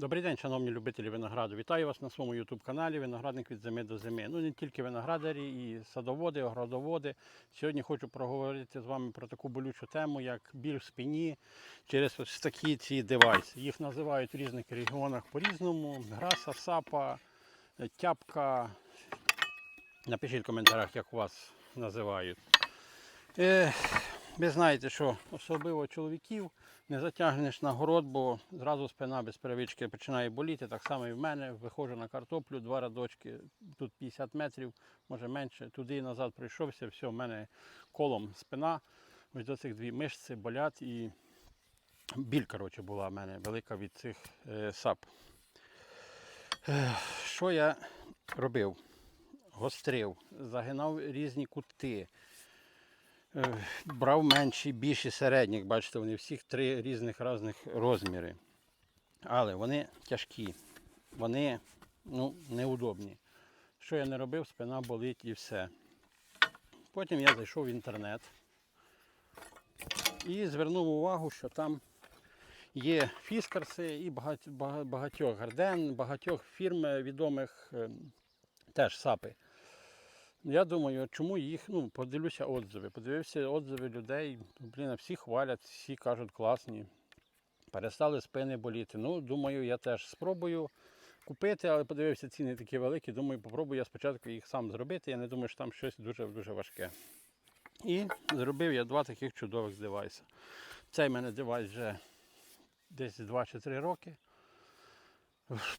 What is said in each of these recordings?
Добрий день, шановні любителі винограду. Вітаю вас на своєму YouTube каналі Виноградник від зими до зими. Ну не тільки виноградарі, і садоводи, огородоводи. Сьогодні хочу проговорити з вами про таку болючу тему, як біль в спині через ось такі ці девайси. Їх називають в різних регіонах по-різному. Граса, сапа, тяпка. Напишіть в коментарях, як вас називають. Е, ви знаєте, що особливо чоловіків не затягнеш на город, бо зразу спина без перевички починає боліти. Так само і в мене. Виходжу на картоплю, два радочки, тут 50 метрів, може менше. Туди і назад пройшовся, все, в мене колом спина. Ось до цих дві мишці болять і біль коротше, була в мене велика від цих е, сап. Е, що я робив? Гострив, загинав різні кути. Е, брав менші, більші, середніх. Бачите, вони всіх три різних різних розміри. Але вони тяжкі, вони ну, неудобні. Що я не робив, спина болить і все. Потім я зайшов в інтернет і звернув увагу, що там є фіскарси і багатьох гарден, багатьох фірм е, відомих е, теж сапи. Я думаю, чому їх, ну, подивлюся отзиви. Подивився отзиви людей, блін, всі хвалять, всі кажуть класні. Перестали спини боліти. Ну, думаю, я теж спробую купити, але подивився, ціни такі великі. Думаю, попробую я спочатку їх сам зробити. Я не думаю, що там щось дуже-дуже важке. І зробив я два таких чудових девайси. Цей в мене девайс вже десь 2 чи 3 роки.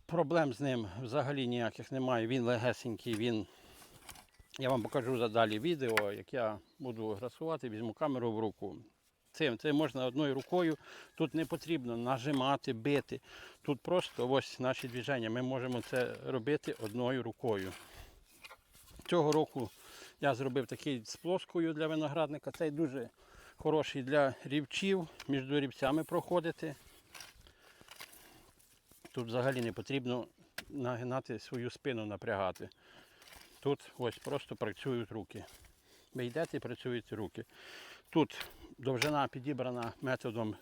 Проблем з ним взагалі ніяких немає. Він легесенький, він я вам покажу задалі відео, як я буду грасувати, візьму камеру в руку. Цим це можна одною рукою. Тут не потрібно нажимати, бити. Тут просто ось наші движення. Ми можемо це робити одною рукою. Цього року я зробив такий з плоскою для виноградника. Цей дуже хороший для рівчів, між рівцями проходити. Тут взагалі не потрібно нагинати свою спину, напрягати. Тут ось просто працюють руки. Ви йдете і працюють руки. Тут довжина підібрана методом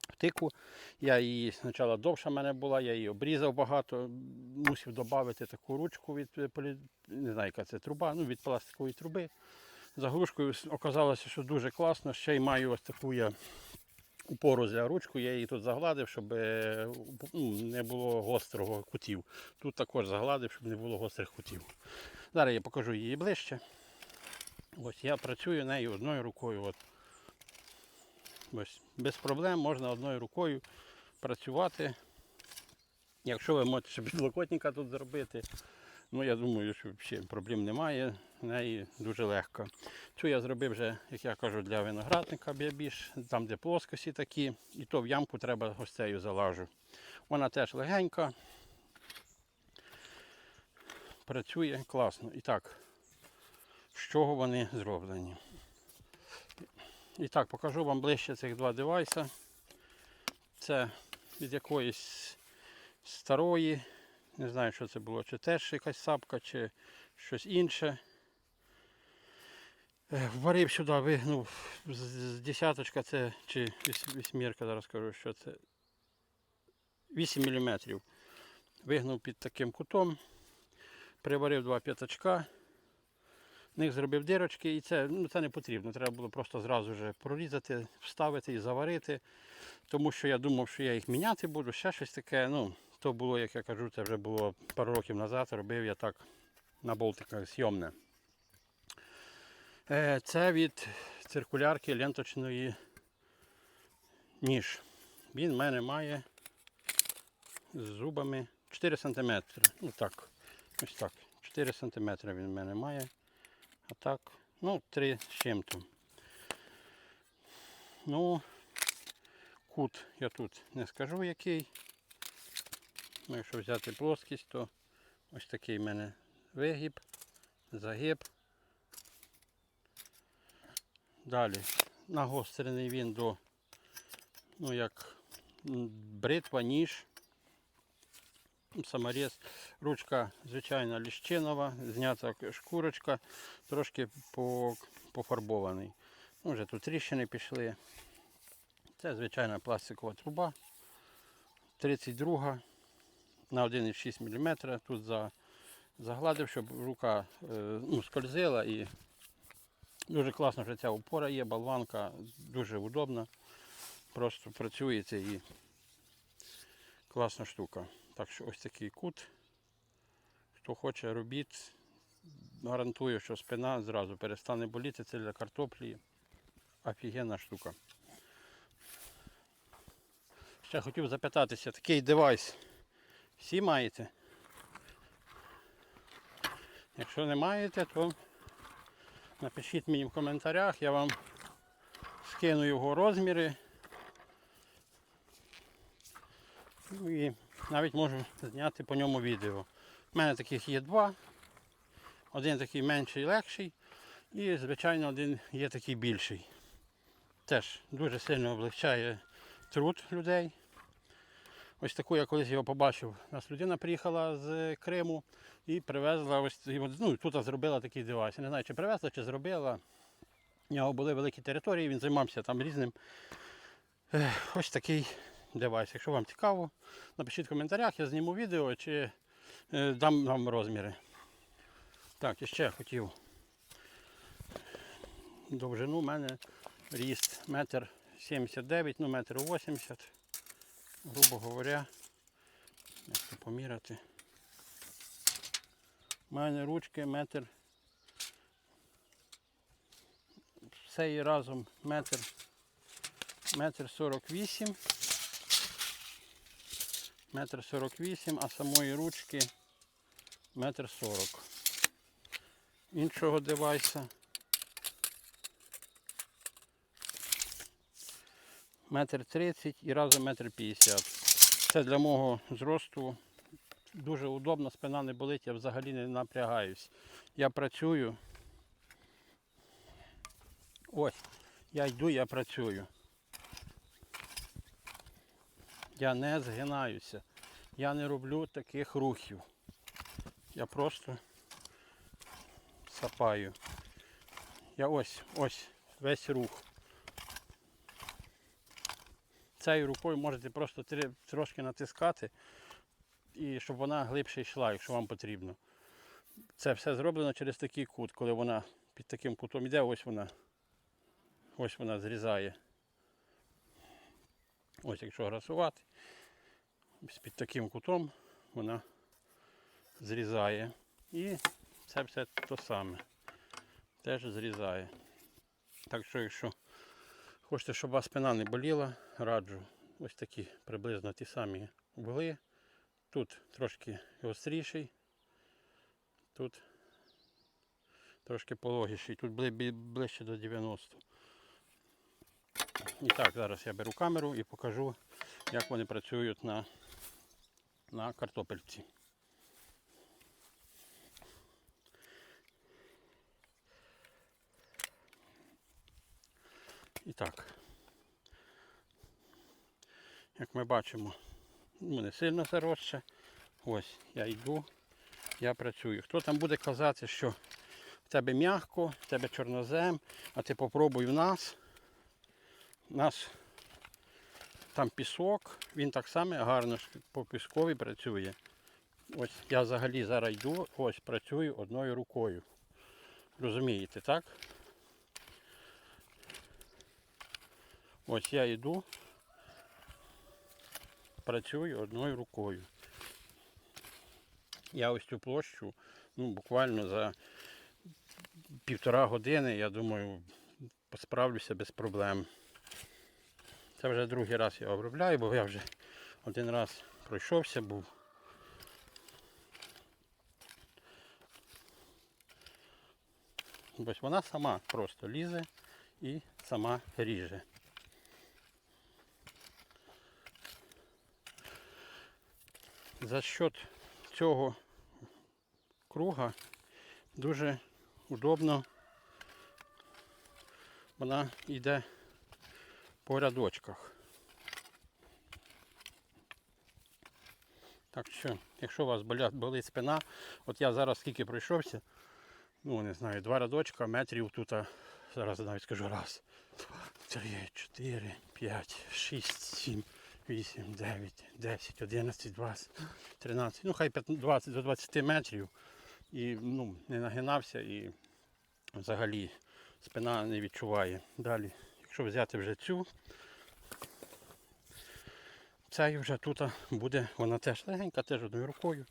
втику. Я її спочатку довша в мене була, я її обрізав багато, мусив додати таку ручку від не знаю, яка це труба, ну від пластикової труби. Заглушкою оказалося, що дуже класно. Ще й маю ось таку я упору для ручку, я її тут загладив, щоб е, ну, не було гострого кутів. Тут також загладив, щоб не було гострих кутів. Зараз я покажу її ближче. Ось я працюю нею одною рукою. От. Ось, без проблем можна одною рукою працювати. Якщо ви можете підлокотника тут зробити, ну я думаю, що взагалі проблем немає, неї дуже легко. Цю я зробив вже, як я кажу, для виноградника більш, там де плоскості такі, і то в ямку треба ось цею залажу. Вона теж легенька, працює класно. І так, з чого вони зроблені? І так, покажу вам ближче цих два девайса. Це від якоїсь старої, не знаю, що це було, чи теж якась сапка, чи щось інше. Е, Варив сюди, вигнув з десяточка, це чи віс- вісьмірка, зараз скажу, що це 8 мм. Вигнув під таким кутом, приварив два п'ятачка, в них зробив дирочки і це, ну, це не потрібно. Треба було просто зразу вже прорізати, вставити і заварити. Тому що я думав, що я їх міняти буду, ще щось таке. Ну, то було, як я кажу, це вже було пару років назад, робив я так на болтиках зйомне. Е, Це від циркулярки ленточної ніж. Він в мене має з зубами 4 см. Ну так, ось так. 4 см він в мене має. А так, ну, 3 з чим-то. Ну, кут я тут не скажу який. Ну, якщо взяти плоскість, то ось такий в мене вигиб, загиб. Далі нагострений він до, ну як бритва, ніж, саморіз. Ручка звичайна ліщинова, знята шкурочка, трошки пофарбований. Ну, вже тут тріщини пішли. Це звичайна пластикова труба. 32 на 1,6 мм. Тут за, загладив, щоб рука е, ну, скользила і дуже класно, що ця опора є, болванка дуже удобна. Просто працюється і класна штука. Так що ось такий кут. Хто хоче, робіть. Гарантую, що спина зразу перестане боліти. Це для картоплі. Офігенна штука. Ще хотів запитатися, такий девайс всі маєте? Якщо не маєте, то напишіть мені в коментарях, я вам скину його розміри. Ну і навіть можу зняти по ньому відео. У мене таких є два. Один такий менший, легший, і, звичайно, один є такий більший. Теж дуже сильно облегчає труд людей. Ось таку я колись його побачив. У нас людина приїхала з Криму і привезла ось ну, тут зробила такий девайс. Не знаю, чи привезла, чи зробила. У нього були великі території, він займався там різним. Ось такий девайс. Якщо вам цікаво, напишіть в коментарях, я зніму відео чи е, дам вам розміри. Так, і ще хотів. Довжину у мене ріст метр 79, ну метр 80 грубо говоря, як це поміряти. У мене ручки метр. Все і разом метр, метр 48. Метр 48, а самої ручки метр 40. Іншого девайса метр 30 і разом метр 50. Це для мого зросту дуже удобно, спина не болить, я взагалі не напрягаюсь. Я працюю. Ось, я йду, я працюю. Я не згинаюся. Я не роблю таких рухів. Я просто сапаю. Я ось, ось, весь рух цією рукою можете просто трошки натискати, і щоб вона глибше йшла, якщо вам потрібно. Це все зроблено через такий кут, коли вона під таким кутом йде, ось вона. Ось вона зрізає. Ось якщо грасувати, під таким кутом вона зрізає. І це все то саме. Теж зрізає. Так що, якщо Хочете, щоб у вас спина не боліла, раджу ось такі приблизно ті самі угли. Тут трошки гостріший, тут трошки пологіший, тут ближче до 90. І так, зараз я беру камеру і покажу, як вони працюють на, на картопельці. І так. Як ми бачимо, ну, не сильно заросше. Ось я йду, я працюю. Хто там буде казати, що в тебе м'яко, в тебе чорнозем, а ти попробуй в нас. У нас там пісок, він так само гарно по піскові працює. Ось я взагалі зараз йду, ось працюю одною рукою. Розумієте, так? Ось я йду, працюю одною рукою. Я ось цю площу, ну, буквально за півтора години, я думаю, справлюся без проблем. Це вже другий раз я обробляю, бо я вже один раз пройшовся був. Ось вона сама просто лізе і сама ріже. За счет цього круга дуже удобно вона йде по рядочках. Так що, якщо у вас болять, болить спина, от я зараз скільки пройшовся, ну не знаю, два рядочка, метрів тут, зараз навіть скажу раз, два, три, чотири, п'ять, шість, сім, 8, 9, 10, 11, 20, 13, ну хай 15, 20 до 20 метрів. І ну, не нагинався і взагалі спина не відчуває. Далі, якщо взяти вже цю, цей вже тут буде, вона теж легенька, теж одною рукою.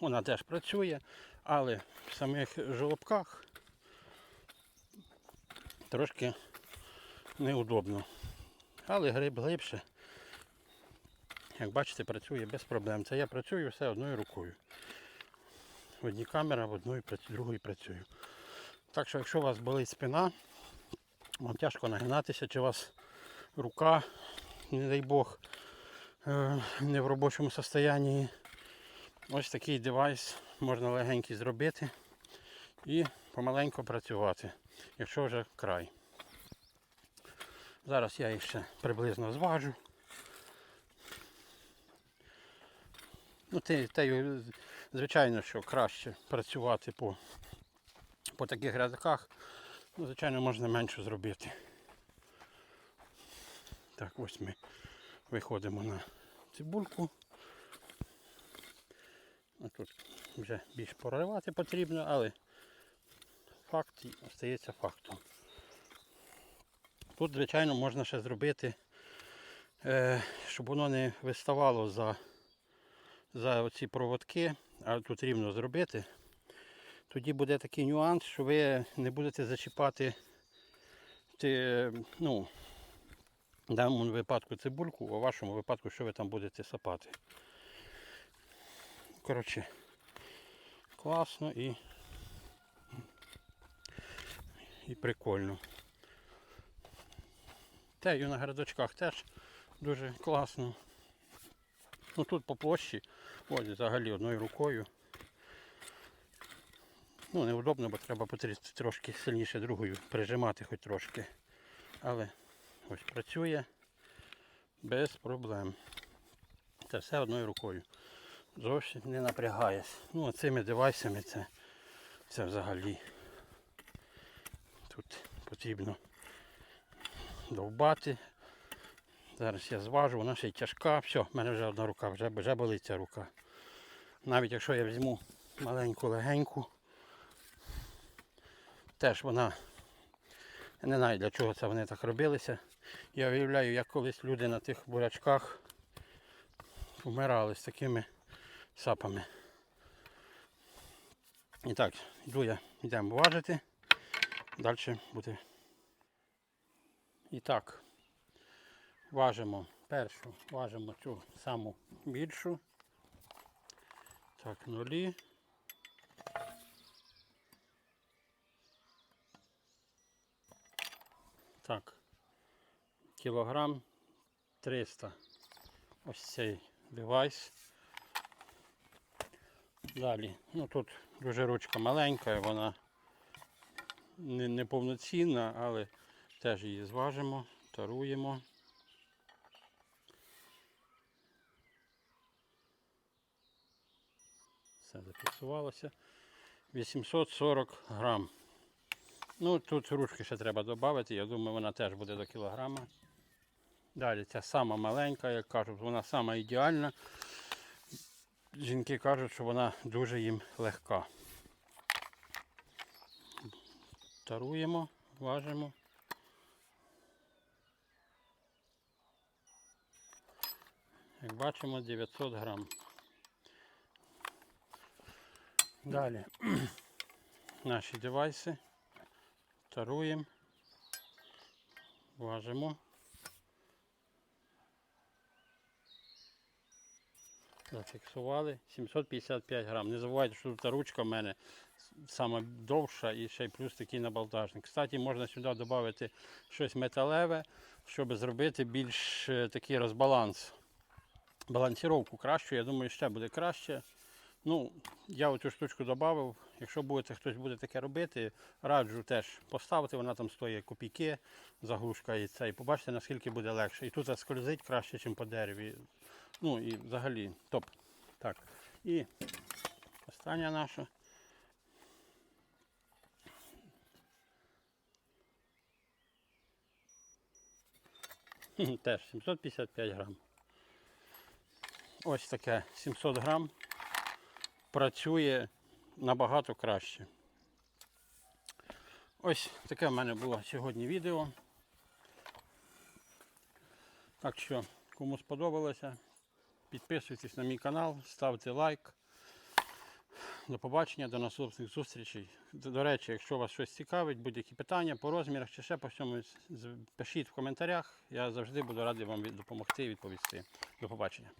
Вона теж працює, але в самих жолобках трошки неудобно. Але гриб глибше. Як бачите, працює без проблем. Це я працюю все одною рукою. В одній камера, в працю- другої працюю. Так що, якщо у вас болить спина, вам тяжко нагинатися, чи у вас рука, не дай Бог, е, не в робочому стані. Ось такий девайс можна легенький зробити і помаленьку працювати, якщо вже край. Зараз я їх ще приблизно зважу. Ну, те, те, звичайно, що краще працювати по, по таких рядках. Ну, звичайно, можна менше зробити. Так, ось ми виходимо на цибульку. Тут вже більш проривати потрібно, але факт остається фактом. Тут, звичайно, можна ще зробити, е, щоб воно не виставало за, за оці проводки, а тут рівно зробити. Тоді буде такий нюанс, що ви не будете зачіпати ти, ну, в даному випадку цибульку, а в вашому випадку, що ви там будете сапати. Коротше, класно і, і прикольно. Тею на грядочках теж дуже класно. Ну тут по площі, ось взагалі одною рукою. Ну, неудобно, бо треба потрібно трошки сильніше другою прижимати хоч трошки. Але ось працює без проблем. Це все одною рукою. Зовсім не напрягаюсь. Ну, а цими девайсами це, це взагалі тут потрібно довбати. Зараз я зважу, вона ще й тяжка. Все, в мене вже одна рука, вже, вже болить ця рука. Навіть якщо я візьму маленьку легеньку, теж вона, не знаю для чого це вони так робилися. Я уявляю, як колись люди на тих бурячках вмирали з такими сапами. І так, йду я, йдемо важити. Далі буде. І так, важимо першу, важимо цю саму більшу. Так, нулі. Так, кілограм 300. Ось цей девайс. Далі, ну тут дуже ручка маленька, вона не, не повноцінна, але теж її зважимо, таруємо. Все зафіксувалося. 840 грам. Ну, тут ручки ще треба додати, я думаю, вона теж буде до кілограма. Далі ця сама маленька, як кажуть, вона сама ідеальна. Жінки кажуть, що вона дуже їм легка. Таруємо, важимо. Як бачимо, 900 грам. Далі наші девайси. Таруємо, важимо. Зафіксували 755 грам. Не забувайте, що тут ручка в мене сама довша і ще й плюс такий набалдажник. Кстати, можна сюди додати щось металеве, щоб зробити більш е, такий розбаланс. Балансіровку кращу, я думаю, ще буде краще. Ну, я оцю штучку додав. Якщо будете, хтось буде таке робити, раджу теж поставити, вона там стоїть копійки, заглушка і це. І побачите, наскільки буде легше. І тут скользить краще, ніж по дереві. Ну і взагалі топ. Так. І остання наша. Теж 755 грам. Ось таке 700 грам. Працює набагато краще. Ось таке в мене було сьогодні відео. Так що, кому сподобалося, підписуйтесь на мій канал, ставте лайк. До побачення, до наступних зустрічей. До, речі, якщо вас щось цікавить, будь-які питання по розмірах чи ще по всьому, пишіть в коментарях. Я завжди буду радий вам допомогти і відповісти. До побачення.